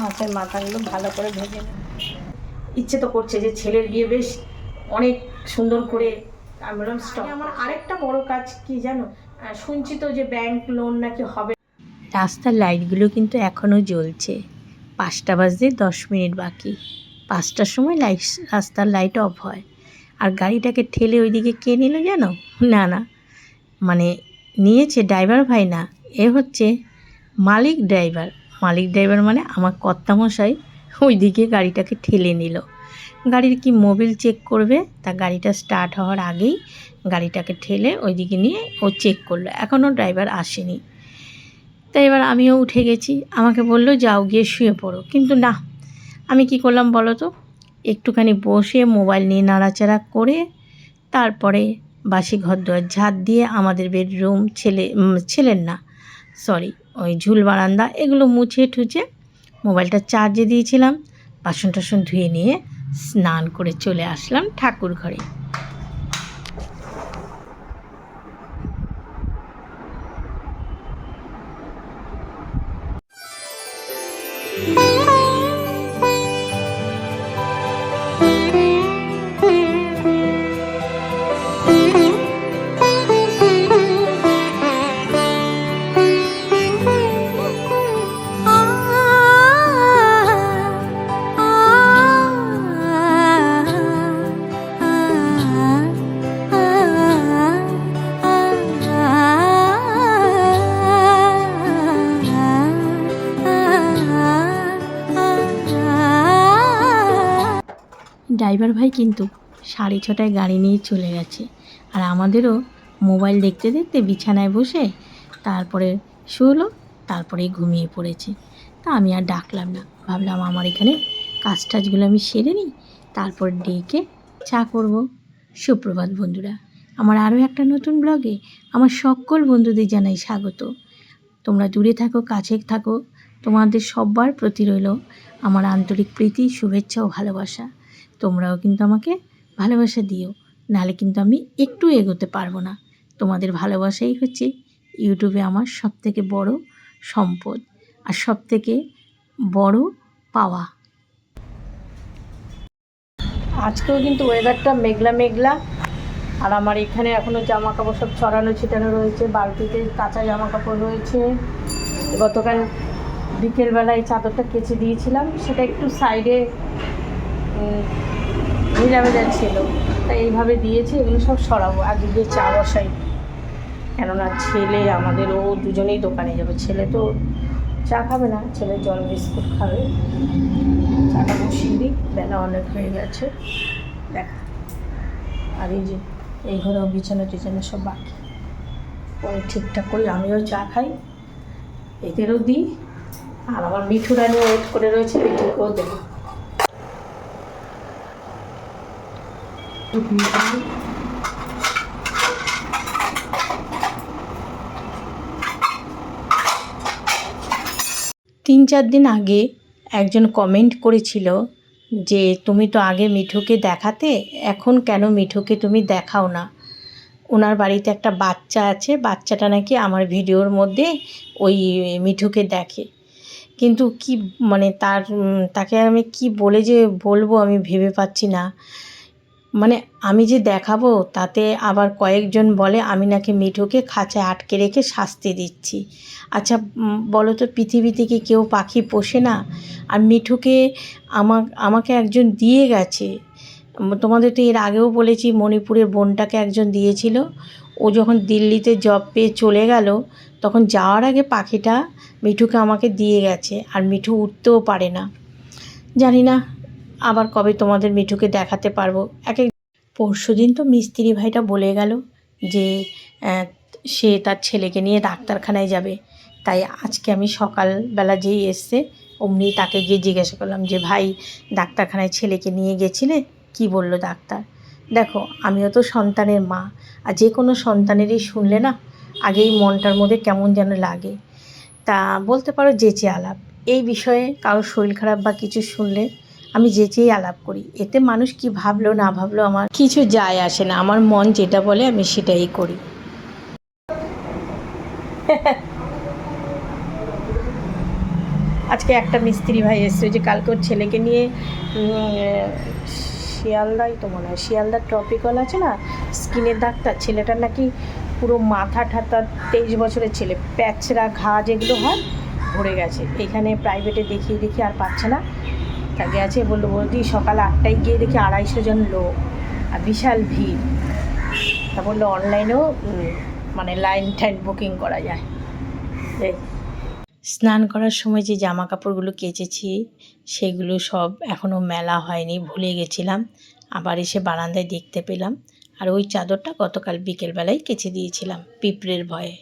মাছের মাথাগুলো ভালো করে ভেজে নেব ইচ্ছে তো করছে যে ছেলের বিয়ে বেশ অনেক সুন্দর করে আমি বললাম স্টপ আমার আরেকটা বড় কাজ কি জানো? শুনছি তো যে ব্যাংক লোন নাকি হবে। রাস্তার লাইটগুলো কিন্তু এখনও জ্বলছে। পাঁচটা বাজতে দশ মিনিট বাকি। পাঁচটার সময় লাইট রাস্তার লাইট অফ হয়। আর গাড়িটাকে ঠেলে ওইদিকে কে নিল জানো? না না। মানে নিয়েছে ড্রাইভার ভাই না এ হচ্ছে মালিক ড্রাইভার মালিক ড্রাইভার মানে আমার কর্তামশাই ওইদিকে গাড়িটাকে ঠেলে নিল। গাড়ির কি মোবিল চেক করবে? তা গাড়িটা স্টার্ট হওয়ার আগেই গাড়িটাকে ঠেলে ওইদিকে নিয়ে ও চেক করল। এখনও ড্রাইভার আসেনি। তাই এবার আমিও উঠে গেছি। আমাকে বলল, যাও গিয়ে শুয়ে পড়ো। কিন্তু না। আমি কি করলাম বলো তো? একটুখানি বসে মোবাইল নিয়ে নাড়াচাড়া করে তারপরে বাসি ঘর দোয়ার ঝাঁট দিয়ে আমাদের বেডরুম ছেলে ছেলের না সরি ওই ঝুল বারান্দা, এগুলো মুছে ঠুচে মোবাইলটা চার্জে দিয়েছিলাম। বাসন টাসন ধুয়ে নিয়ে স্নান করে চলে আসলাম ঠাকুর ঘরে কিন্তু সাড়ে ছটায় গাড়ি নিয়ে চলে গেছে। আর আমাদেরও মোবাইল দেখতে দেখতে বিছানায় বসে তারপরে শুলো, তারপরে ঘুমিয়ে পড়েছে। তা আমি আর ডাকলাম না। ভাবলাম আমার এখানে কাজ টাজগুলো আমি সেরে নিই, তারপর ডেকে চা করব। সুপ্রভাত বন্ধুরা, আমার আরও একটা নতুন ব্লগে আমার সকল বন্ধুদের জানাই স্বাগত। তোমরা দূরে থাকো কাছে থাকো। তোমাদের সবার প্রতি রইল আমার আন্তরিক প্রীতি, শুভেচ্ছা ও ভালোবাসা। তোমরাও কিন্তু আমাকে ভালোবাসা দিও। নাহলে কিন্তু আমি একটু এগোতে পারব না। তোমাদের ভালোবাসাই হচ্ছে ইউটিউবে আমার সবথেকে বড় সম্পদ আর সবথেকে বড় পাওয়া। আজকেও কিন্তু ওয়েদারটা মেঘলা মেঘলা। আর আমার এখানে এখনও জামা কাপড় সব ছড়ানো, ছিটানো রয়েছে। বালতিতে কাঁচা জামা কাপড় রয়েছে। গতকাল বিকেলবেলায় চাদরটা কেচে দিয়েছিলাম। সেটা একটু সাইডে ভেজা ভেজা ছিল। তাই এইভাবে দিয়েছি, এগুলো সব সরাবো। আগে গিয়ে চা বসাই। কেননা ছেলে আমাদের, ও দুজনেই দোকানে যাবে। ছেলে তো চা খাবে না, ছেলে জল বিস্কুট খাবে। চাটা বসিয়ে দিই, বেলা অনেক হয়ে গেছে। দেখ। আর এই যে, এই ঘরেও বিছানা টিছানা সব বাকি। পরে ঠিকঠাক করি, আমিও চা খাই। এদেরও দিই। আর আমার মিঠু রানি ওয়েট করে রয়েছে, মিঠুকেও দেবো। তিন চার দিন আগে একজন কমেন্ট করেছিল যে, তুমি তো আগে মিঠুকে দেখাতে, এখন কেন মিঠুকে তুমি দেখাও না? ওনার বাড়িতে একটা বাচ্চা আছে, বাচ্চাটা নাকি আমার ভিডিওর মধ্যে ওই মিঠুকে দেখে। কিন্তু কি মানে তার তাকে আমি কি বলে যে বলব আমি ভেবে পাচ্ছি না। মানে আমি যে দেখাবো, তাতে আবার কয়েকজন বলে, আমি নাকি মিঠুকে খাঁচায় আটকে রেখে শাস্তি দিচ্ছি। আচ্ছা বলো তো পৃথিবীতে কি কেউ পাখি পোষে না? আর মিঠুকে আমা আমাকে একজন দিয়ে গেছে। তোমাদের তো এর আগেও বলেছি, মণিপুরের বোনটাকে একজন দিয়েছিল। ও যখন দিল্লিতে জব পেয়ে চলে গেল, তখন যাওয়ার আগে পাখিটা মিঠুকে আমাকে দিয়ে গেছে। আর মিঠু উঠতেও পারে না। জানি না আবার কবে তোমাদের মিঠুকে দেখাতে পারব? এক এক পরশু দিন তো মিস্ত্রি ভাইটা বলে গেল যে সে তার ছেলেকে নিয়ে ডাক্তারখানায় যাবে। তাই আজকে আমি সকালবেলা যেই এসছে, অমনি তাকে গিয়ে জিজ্ঞাসা করলাম যে, ভাই, ডাক্তারখানায় ছেলেকে নিয়ে গেছিলে? কি বলল ডাক্তার? দেখো, আমিও তো সন্তানের মা, আর যে কোনো সন্তানেরই শুনলে না, আগেই মনটার মধ্যে কেমন যেন লাগে। তা বলতে পারো যে যেচে আলাপ। এই বিষয়ে কারোর শরীর খারাপ বা কিছু শুনলে আমি যে যেচেই আলাপ করি, এতে মানুষ কি ভাবলো, না ভাবলো আমার কিছু যায় আসে না, আমার মন যেটা বলে আমি সেটাই করি। আজকে একটা মিস্ত্রি ভাই এসছে যে কালকে ওর ছেলেকে নিয়ে শিয়ালদাই তো মনে হয়, শিয়ালদার ট্রপিকল আছে না, স্কিনের ডাক্তার ছেলেটার নাকি পুরো মাথা ঠাতা তেইশ বছরের ছেলে, প্যাচরা ঘা যেগুলো হয়, ভরে গেছে। এখানে প্রাইভেটে দেখিয়ে দেখি আর পাচ্ছে না। তা গেছে বলল, বৌদি, সকাল আটটায় গিয়ে দেখি আড়াইশো জন লোক, আর বিশাল ভিড়। তা বলল, অনলাইনেও মানে লাইন টাইন বুকিং করা যায়। স্নান করার সময় যে জামা কাপড়গুলো কেচেছি, সেগুলো সব এখনও মেলা হয়নি, ভুলে গেছিলাম। আবার এসে বারান্দায় দেখতে পেলাম। আর ওই চাদরটা গতকাল বিকেলবেলায় কেচে দিয়েছিলাম, পিঁপড়ের ভয়ে।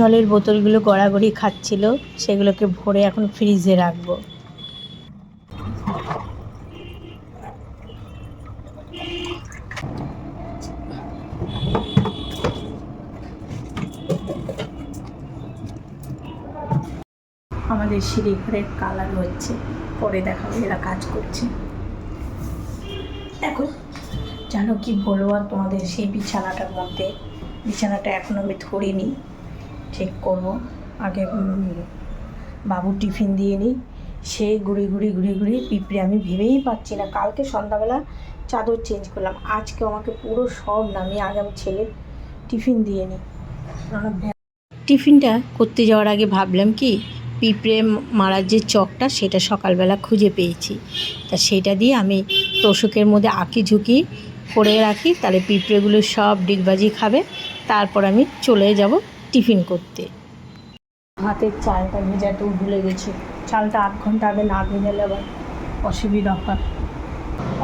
জলের বোতলগুলো গড়াগড়ি খাচ্ছিল, সেগুলোকে ভরে এখন ফ্রিজে রাখব। আমাদের সিঁড়ি ঘরের কালার হচ্ছে, পরে দেখাবো এরা কাজ করছে। এখন জানো কি বলব আর তোমাদের সেই বিছানাটার মধ্যে, বিছানাটা এখন আমি ধরিনি। ঠিক করব। আগে বাবু টিফিন দিয়ে নিই। সে ঘুরি ঘুরি ঘুরি ঘুরি পিঁপড়ে আমি ভেবেই পাচ্ছি না। কালকে সন্ধ্যাবেলা চাদর চেঞ্জ করলাম। আজকে আমাকে পুরো সব নামিয়ে আগে আমি ছেলের টিফিন দিয়ে নিই। টিফিনটা করতে যাওয়ার আগে ভাবলাম কি, পিঁপড়ে মারার যে চকটা, সেটা সকালবেলা খুঁজে পেয়েছি। তা সেটা দিয়ে আমি তোষকের মধ্যে আঁকি ঝুঁকি করে রাখি। তাহলে পিঁপড়েগুলো সব ডিগবাজি খাবে। তারপর আমি চলে যাব টিফিন করতে। হাতের চালটা ভেজাতেও ভুলে গেছি। চালটা আধ ঘণ্টা আগে না ভেজালে আবার অসুবিধা হয়।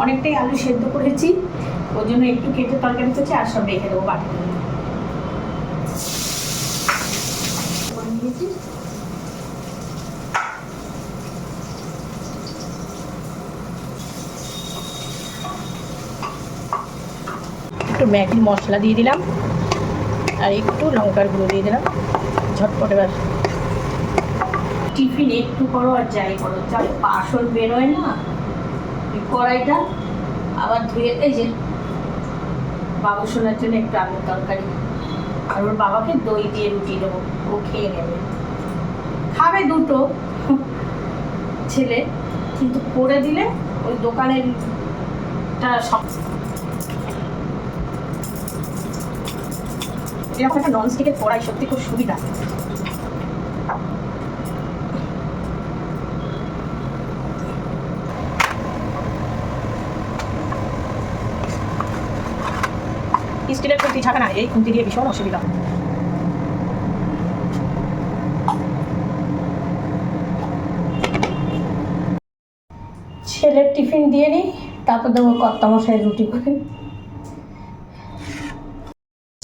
অনেকটাই আলু সেদ্ধ করেছি। ওই জন্য একটু কেটে তরকারি করছি আর সব রেখে দেবো বাটি একটু ম্যাগি মশলা দিয়ে দিলাম। আর একটু লঙ্কার গুঁড়ো দিয়ে দিলাম। ঝটপট এবার টিফিন একটু করো আর যাই করো। যা বাসন বেরোয় না? কড়াইটা আবার ধুয়ে, এই যে বাবু শোনার জন্য একটু আলুর তরকারি। আর ওর বাবাকে দই দিয়ে রুটি দেবো, ও খেয়ে নেবে। খাবে দুটো ছেলে, কিন্তু করে দিলে ওই দোকানের টা সব এরকম একটা ননস্টিকের কড়াই সত্যি খুব সুবিধা। স্টিলের খুন্তি ছাকা না, এই খুন্তি দিয়ে ভীষণ অসুবিধা। ছেলের টিফিন দিয়ে নিই তারপর দেবো কর্তামশাই রুটি করে।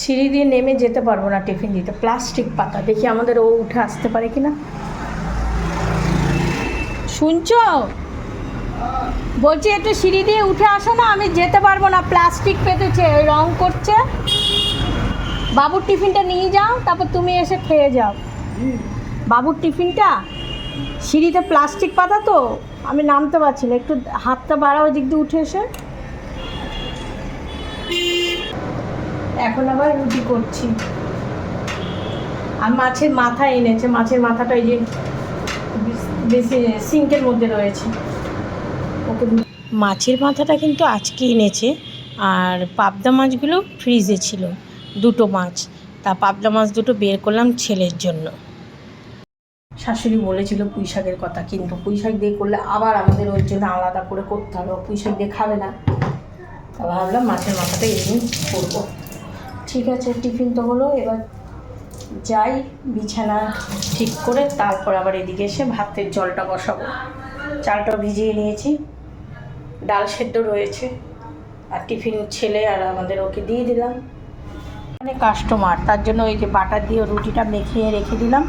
সিঁড়ি দিয়ে নেমে যেতে পারব না টিফিন দিতে। প্লাস্টিক পাতা। দেখি আমাদের ও উঠে আসতে পারে কি না শুনছো? বলছি একটু সিঁড়ি দিয়ে উঠে আসো না, আমি যেতে পারব না। প্লাস্টিক পেতেছে রং করছে। বাবুর টিফিনটা নিয়ে যাও, তারপর তুমি এসে খেয়ে যাও। বাবুর টিফিনটা? সিঁড়িতে প্লাস্টিক পাতা তো, আমি নামতে পারছি না। একটু হাতটা বাড়াও দিক দিয়ে উঠে এসে। এখন আবার রুটি করছি। আর মাছের মাথা এনেছে মাছের মাথাটা ওই যে বেশি সিঙ্কের মধ্যে রয়েছে। ওকে মাছের মাথাটা কিন্তু আজকে এনেছে আর পাবদা মাছগুলো ফ্রিজে ছিল দুটো মাছ। তা পাবদা মাছ দুটো বের করলাম ছেলের জন্য। শাশুড়ি বলেছিল পুঁই শাকের কথা কিন্তু পুঁই শাক দিয়ে করলে আবার আমাদের ওর জন্য আলাদা করে করতে হবে। পুঁই শাক দিয়ে খাবে না। তা ভাবলাম মাছের মাথাটা এমনি করব। ঠিক আছে, টিফিন তো হলো, এবার যাই, বিছানা ঠিক করে তারপর আবার এদিকে এসে ভাতের জলটা বসাবো। চালটা ভিজিয়ে নিয়েছি, ডাল সেদ্ধ রয়েছে, আর টিফিন ছেলে আর আমাদের ওকে দিয়ে দিলাম। মানে কাস্টমার তার জন্য ওই যে বাটার দিয়ে রুটিটা মেখিয়ে রেখে দিলাম,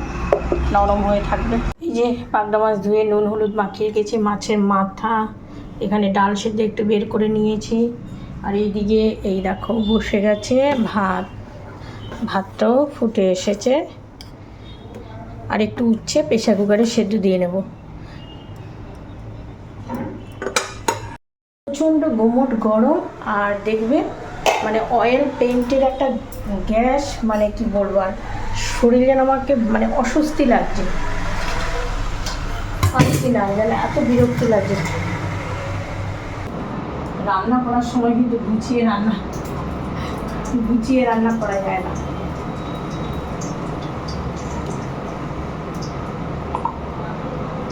নরম হয়ে থাকবে। এই যে পাবদা মাছ ধুয়ে নুন হলুদ মাখিয়ে গেছি, মাছের মাথা, এখানে ডাল সেদ্ধ একটু বের করে নিয়েছি। আর এইদিকে এই দেখো বসে গেছে ভাত। ভাতটাও ফুটে এসেছে। আর একটু উচ্ছে প্রেশার কুকারে সেদ্ধ দিয়ে নেব। প্রচণ্ড গুমট গরম আর দেখবে মানে অয়েল পেইন্টের একটা গ্যাস মানে কি বলব আর শরীর যেন আমাকে মানে অস্বস্তি লাগছে। শান্তি না যেন এত বিরক্তি লাগছে। রান্না করার সময় কিন্তু গুছিয়ে রান্না গুছিয়ে রান্না করা যায় না।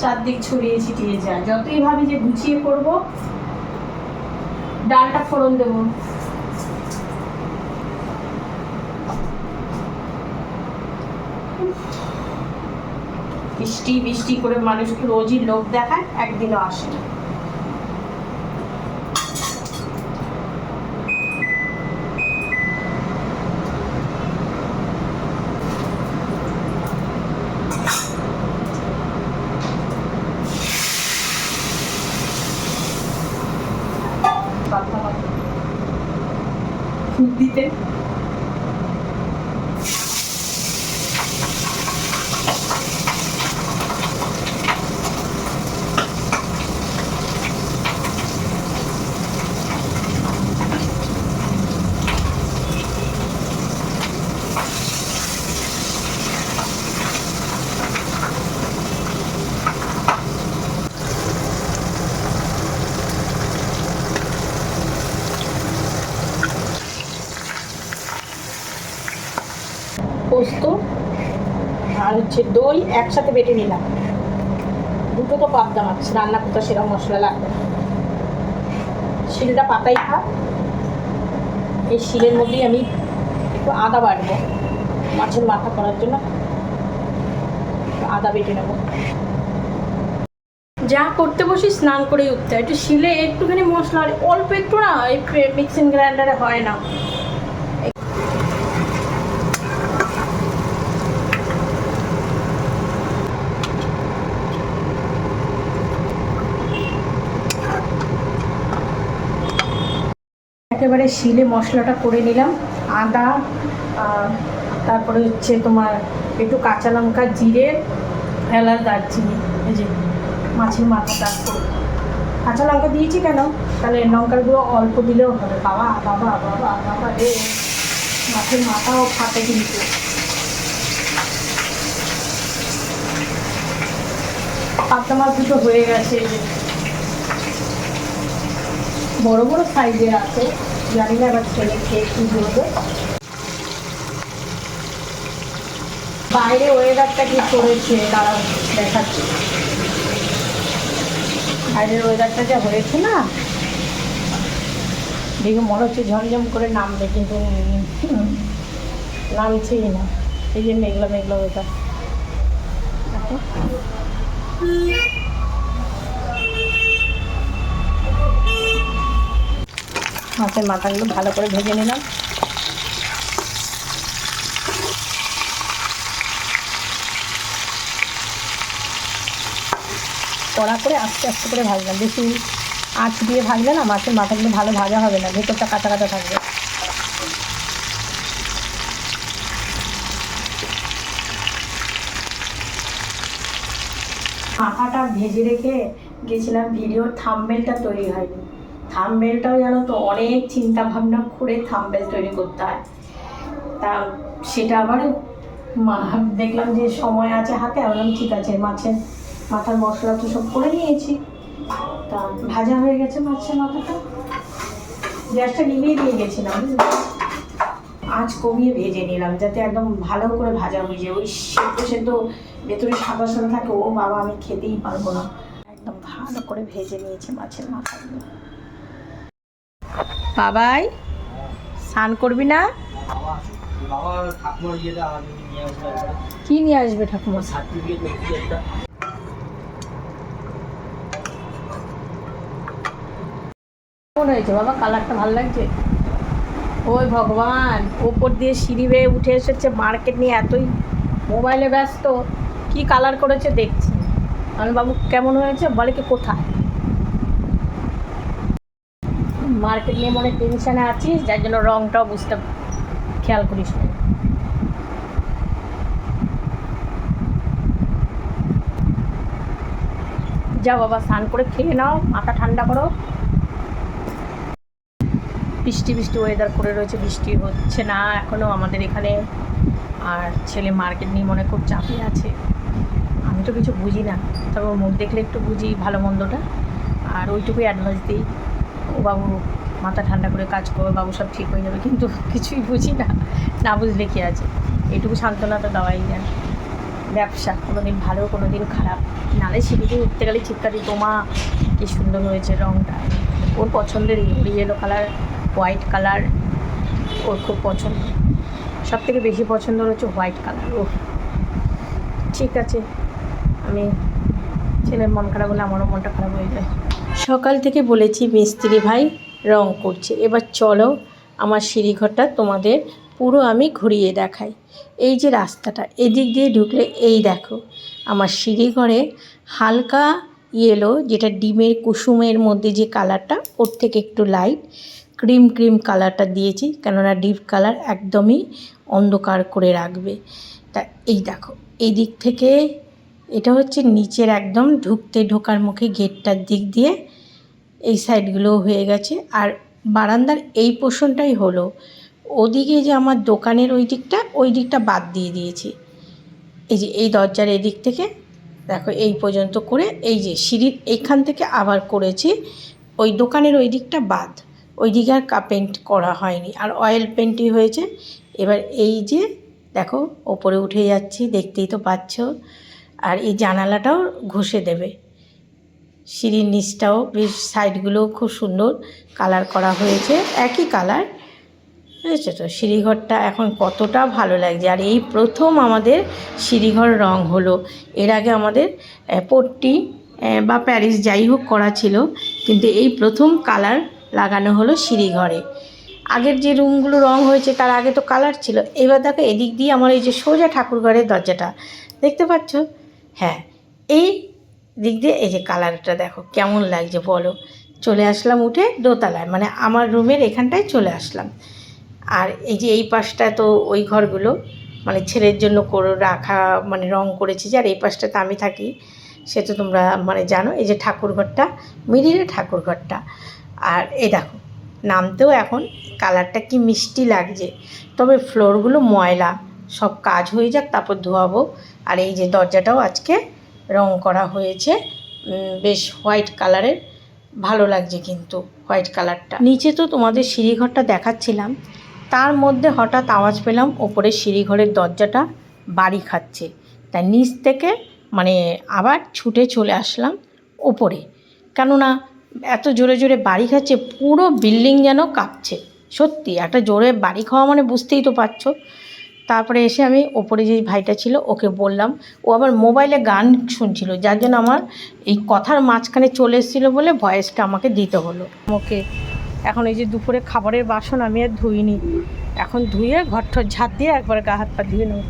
চারদিক ছড়িয়ে ছিটিয়ে যায়। যতই ভাবি যে গুছিয়ে করব, ডালটা ফোড়ন দেবো। বৃষ্টি বৃষ্টি করে মানুষকে রোজই লোক দেখায়, একদিনও আসে না পাতলা পাতলা। দিতে পোস্ত আর হচ্ছে দই একসাথে বেটে নিলাম। দুটো তো পাবদা মাছ, রান্না করতে সেরকম মশলা লাগবে। শিলটা পাতাই খা এই শিলের মধ্যেই আমি একটু আদা বাটবো। মাছের মাথা করার জন্য আদা বেটে নেব। যা করতে বসি স্নান করেই উঠতে হয়। একটু শিলে একটুখানি মশলা, অল্প একটু না, এই মিক্সিং গ্রাইন্ডারে হয় না। একেবারে শিলে মশলাটা করে নিলাম, আদা তারপরে হচ্ছে তোমার একটু কাঁচা লঙ্কা, জিরে, এলাচ, দারচিনি, এই যে মাছের মাথাটা করে কাঁচা লঙ্কা দিয়েছি কেন? তাহলে লঙ্কার গুঁড়ো অল্প দিলেও হবে। বাবা বাবা বাবা বাবা রে। মাছের মাথাও ফাটে কিন্তু। পাতলা মাছ দুটো হয়ে গেছে বড় বড় সাইজের আছে। জানি না এবার ছেলে খেয়ে কি বলবে। বাইরে ওয়েদারটা কি করেছে, তারা দেখাচ্ছে। বাইরের ওয়েদারটা যা হয়েছে না, দেখে মনে হচ্ছে ঝমঝম করে নামবে, কিন্তু নামছেই না। এই যে মেঘলা মেঘলা ওয়েদার দেখো মাছের মাথাগুলো ভালো করে ভেজে নিলাম। কড়া করে আস্তে আস্তে করে ভাজলাম। বেশি আঁচ দিয়ে ভাজলে না মাছের মাথাগুলো ভালো ভাজা হবে না, ভেতরটা কাঁচা কাঁচা থাকবে। মাথাটা ভেজে রেখে গেছিলাম, ভিডিওর থাম্বেলটা তৈরি হয়নি। থাম্বেলটাও জানো তো, অনেক চিন্তা ভাবনা করে থাম্বেল তৈরি করতে হয়। তা সেটা আবার মা- দেখলাম যে সময় আছে হাতে বললাম, ঠিক আছে মাছের মাথার মশলা তো সব করে নিয়েছি। তা ভাজা হয়ে গেছে মাছের মাথাটা। গ্যাসটা নিভিয়ে দিয়ে গেছিলাম? আঁচ কমিয়ে ভেজে নিলাম, যাতে একদম ভালো করে ভাজা হয়ে যায়। ওই সেদ্ধ সেদ্ধ ভেতরে সাদা সাদা থাকে, ও বাবা, আমি খেতেই পারব না। একদম ভালো করে ভেজে নিয়েছি মাছের মাথাগুলো। বাবাই, স্নান করবি না? কি নিয়ে আসবে ঠাকুমা? কেমন হয়েছে বাবা? কালারটা ভালো লাগছে? ওই ভগবান, ওপর দিয়ে সিঁড়ি বেয়ে উঠে এসেছে মার্কেট নিয়ে, এতই মোবাইলে ব্যস্ত। কি কালার করেছে দেখছি। আমি বাবু কেমন হয়েছে? বলে কি কোথায়? মার্কেট নিয়ে মনে টেনশানে আছিস, যার জন্য রংটাও বুঝতে খেয়াল করিস না। যাও বাবা, স্নান করে খেয়ে নাও, মাথা ঠান্ডা করো। বৃষ্টি বৃষ্টি ওয়েদার করে রয়েছে, বৃষ্টি হচ্ছে না এখনও আমাদের এখানে। আর ছেলে মার্কেট নিয়ে মনে খুব চাপে আছে। আমি তো কিছু বুঝি না, তবে মুখ দেখলে একটু বুঝি ভালো মন্দটা। আর ওইটুকুই অ্যাডভাইস দিই। বাবু মাথা ঠান্ডা করে কাজ করবে বাবু সব ঠিক হয়ে যাবে। কিন্তু কিছুই বুঝি না না বুঝলে কি আছে? এটুকু সান্ত্বনা তো দেওয়াই যায়। ব্যবসা কোনো দিন ভালো কোনো দিন খারাপ। নালে সিঁড়িতে উঠতে গেলে চিৎকারি তোমা, কি সুন্দর হয়েছে রঙটা ওর পছন্দের ইয়েলো কালার, হোয়াইট কালার, ওর খুব পছন্দ। সব থেকে বেশি পছন্দ হচ্ছে হোয়াইট কালার ও ঠিক আছে, আমি ছেলের মন খারাপ হলে আমারও মনটা খারাপ হয়ে যায়। সকাল থেকে বলেছি, মিস্ত্রি ভাই, রং করছে। এবার চলো আমার সিঁড়িঘরটা তোমাদের পুরো আমি ঘুরিয়ে দেখাই। এই যে রাস্তাটা, এদিক দিয়ে ঢুকলে এই দেখো, আমার সিঁড়িঘরে হালকা ইয়েলো যেটা ডিমের কুসুমের মধ্যে যে কালারটা, ওর থেকে একটু লাইট ক্রিম ক্রিম কালারটা দিয়েছি, কেননা ডিপ কালার একদমই অন্ধকার করে রাখবে। তা এই দেখো এই দিক থেকে এটা হচ্ছে নিচের একদম ঢুকতে ঢোকার মুখে গেটটার দিক দিয়ে এই সাইডগুলো হয়ে গেছে। আর বারান্দার এই পোষণটাই হলো। ওদিকে যে আমার দোকানের ওই দিকটা ওই দিকটা বাদ দিয়ে দিয়েছি। এই যে এই দরজার এদিক থেকে, দেখো এই পর্যন্ত করে এই যে সিঁড়ির এইখান থেকে আবার করেছি, ওই দোকানের ওই দিকটা বাদ। ওই দিকে আর পেন্ট করা হয়নি। আর অয়েল পেন্টই হয়েছে। এবার এই যে, দেখো, ওপরে উঠে যাচ্ছি, দেখতেই তো পাচ্ছ। আর এই জানালাটাও ঘষে দেবে। সিঁড়ির নিচটাও বেশ সাইডগুলোও খুব সুন্দর কালার করা হয়েছে, একই কালার। বুঝেছ তো? সিঁড়িঘরটা এখন কতটা ভালো লাগছে। আর এই প্রথম আমাদের সিঁড়িঘর রং হলো। এর আগে আমাদের পট্টি বা প্যারিস যাই হোক করা ছিল, কিন্তু এই প্রথম কালার লাগানো হলো সিঁড়িঘরে। আগের যে রুমগুলো রং হয়েছে, তার আগে তো কালার ছিল। এবার দেখো এদিক দিয়ে আমার এই যে সোজা ঠাকুরঘরের দরজাটা, দেখতে পাচ্ছ? হ্যাঁ এই দিক দিয়ে, এই যে কালারটা দেখো, কেমন লাগছে বলো। চলে আসলাম উঠে দোতলায় মানে আমার রুমের এখানটায় চলে আসলাম। আর এই যে এই পাশটা তো ওই ঘরগুলো মানে ছেলের জন্য করে রাখা মানে রং করেছি যে, আর এই পাশটাতে আমি থাকি, সে তো তোমরা মানে জানো, এই যে ঠাকুরঘরটা, মিডিলে ঠাকুরঘরটা। আর এই দেখো, নামতেও এখন কালারটা কি মিষ্টি লাগছে। তবে ফ্লোরগুলো ময়লা, সব কাজ হয়ে যাক, তারপর ধোয়াবো। আর এই যে দরজাটাও আজকে রং করা হয়েছে। বেশ হোয়াইট কালারের। ভালো লাগছে কিন্তু হোয়াইট কালারটা। নিচে তো তোমাদের সিঁড়িঘরটা দেখাচ্ছিলাম। তার মধ্যে হঠাৎ আওয়াজ পেলাম, ওপরে সিঁড়িঘরের দরজাটা বাড়ি খাচ্ছে। তাই নিচ থেকে মানে আবার ছুটে চলে আসলাম ওপরে। কেননা এত জোরে জোরে বাড়ি খাচ্ছে, পুরো বিল্ডিং যেন কাঁপছে। সত্যি, একটা জোরে বাড়ি খাওয়া মানে বুঝতেই তো পারছ। তারপরে এসে আমি ওপরে যে ভাইটা ছিল ওকে বললাম ও আবার মোবাইলে গান শুনছিল যার জন্য আমার এই কথার মাঝখানে চলে এসেছিলো বলে ভয়েসটা আমাকে দিতে হলো ওকে এখন এই যে দুপুরে খাবারের বাসন আমি আর ধুইনি এখন ধুয়ে ঘর ঠর ঝাঁট দিয়ে একবারে গা হাত পা ধুয়ে নেব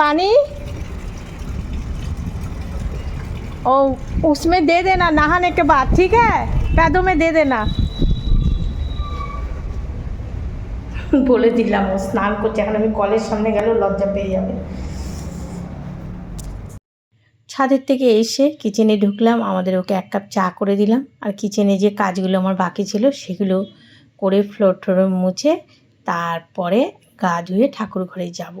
पानी ओ उसमें दे देना नहाने के बाद ठीक है पैदों में दे देना বলে দিলাম ও স্নান করছে এখন আমি কলের সামনে গেলেও লজ্জা পেয়ে যাবে। ছাদের থেকে এসে কিচেনে ঢুকলাম আমাদের ওকে এক কাপ চা করে দিলাম আর কিচেনে যে কাজগুলো আমার বাকি ছিল সেগুলো করে ফ্লোর টোর মুছে তারপরে গা ধুয়ে ঠাকুর ঘরে যাব।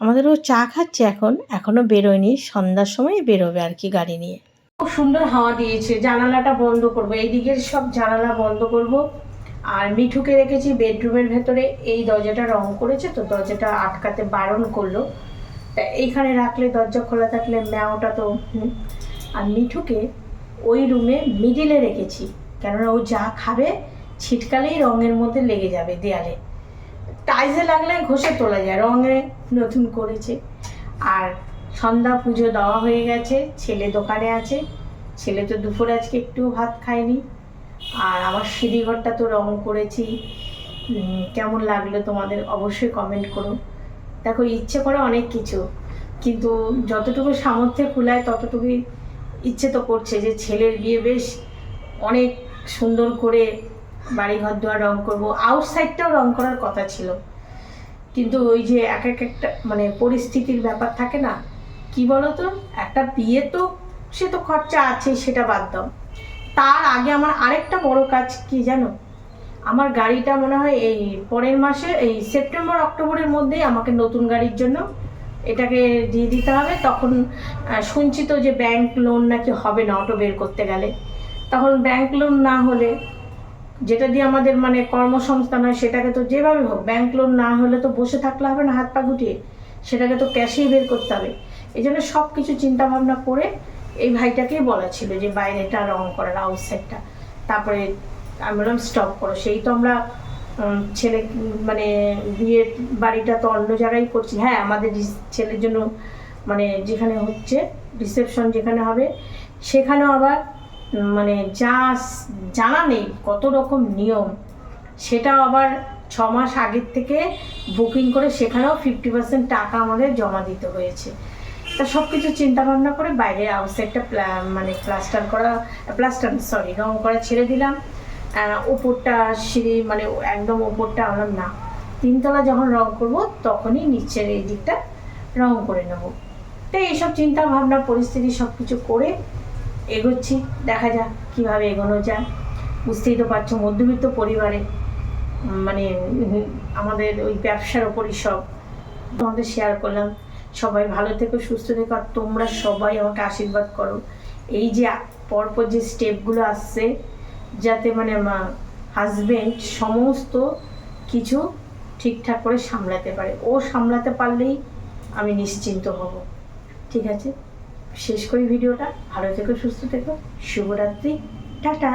আমাদের ও চা খাচ্ছে এখন এখনও বেরোয়নি সন্ধ্যার সময় বেরোবে আর কি গাড়ি নিয়ে। খুব সুন্দর হাওয়া দিয়েছে জানালাটা বন্ধ করব এই দিকের সব জানালা বন্ধ করব। আর মিঠুকে রেখেছি, বেডরুমের ভেতরে। এই দরজাটা রং করেছে তো দরজাটা আটকাতে বারণ করল। তা এইখানে রাখলে, দরজা খোলা থাকলে ম্যাওটা তো আর মিঠুকে ওই রুমে মিডিলে রেখেছি, কেননা ও যা খাবে ছিটকালেই রঙের মধ্যে লেগে যাবে দেয়ালে। টাইলসে লাগলে ঘষে তোলা যায়, রঙে নতুন করেছে। আর সন্ধ্যা পুজো দেওয়া হয়ে গেছে, ছেলে দোকানে আছে। ছেলে তো দুপুর আজকে একটু ভাত খায়নি। আর আমার সিঁড়িঘরটা তো রং করেছি। কেমন লাগল তোমাদের অবশ্যই কমেন্ট করো। দেখো, ইচ্ছে করে অনেক কিছু, কিন্তু যতটুকু সামর্থ্যে কুলায় ততটুকুই ইচ্ছে তো করছে যে ছেলের বিয়ে বেশ অনেক সুন্দর করে বাড়ি ঘর দুয়ার রং করব। আউটসাইডটাও রং করার কথা ছিল। কিন্তু ওই যে এক এক একটা মানে পরিস্থিতির ব্যাপার থাকে না, কি বলতো? একটা বিয়ে তো, সে তো খরচা আছে, সেটা বাদ দাও। তার আগে আমার আরেকটা বড় কাজ কি জানো? আমার গাড়িটা মনে হয় এই পরের মাসে, এই সেপ্টেম্বর, অক্টোবরের মধ্যেই আমাকে নতুন গাড়ির জন্য এটাকে দিয়ে দিতে হবে। তখন শুনছি তো যে ব্যাংক লোন নাকি হবে না অটো বের করতে গেলে। তখন ব্যাংক লোন না হলে যেটা দিয়ে আমাদের মানে কর্মসংস্থান হয় সেটাকে তো যেভাবে হোক ব্যাংক লোন না হলে তো বসে থাকলে হবে না, হাত পা গুটিয়ে। সেটাকে তো ক্যাশেই বের করতে হবে। এই জন্য সব কিছু চিন্তা ভাবনা করে এই ভাইটাকেই বলা ছিল যে বাইরেটা রং করার আউটসাইডটা তারপরে আমি বললাম স্টপ করো। সেই তো আমরা ছেলে মানে বিয়ের বাড়িটা তো অন্য জায়গায় করছি। হ্যাঁ আমাদের ছেলের জন্য মানে যেখানে হচ্ছে রিসেপশন যেখানে হবে, সেখানেও আবার মানে যা জানা নেই কত রকম নিয়ম, সেটাও আবার ছ মাস আগের থেকে বুকিং করে সেখানেও ফিফটি পার্সেন্ট টাকা আমাদের জমা দিতে হয়েছে। তা সব কিছু চিন্তা ভাবনা করে বাইরে আউসে আউটসাইডটা মানে প্লাস্টার করা প্লাস্টার সরি রং করা ছেড়ে দিলাম। ওপরটা সিঁড়ি মানে একদম ওপরটা আমরা না। তিনতলা যখন রং করব, তখনই নিচের এই দিকটা রং করে নেব। তো এইসব চিন্তা ভাবনা পরিস্থিতি সব কিছু করে এগোচ্ছি। দেখা যাক কীভাবে এগোনো যায়। বুঝতেই তো পারছ, মধ্যবিত্ত পরিবারে মানে আমাদের ওই ব্যবসার ওপরই সব, তোমাদের শেয়ার করলাম। সবাই ভালো থেকো, সুস্থ থেকো, আর তোমরা সবাই আমাকে আশীর্বাদ করো। এই যে পরপর যে স্টেপগুলো আসছে, যাতে মানে হাজবেন্ড সমস্ত কিছু ঠিকঠাক করে সামলাতে পারে। ও সামলাতে পারলেই আমি নিশ্চিন্ত হব। ঠিক আছে? শেষ করি ভিডিওটা। ভালো থেকো, সুস্থ থেকো। শুভরাত্রি। টাটা!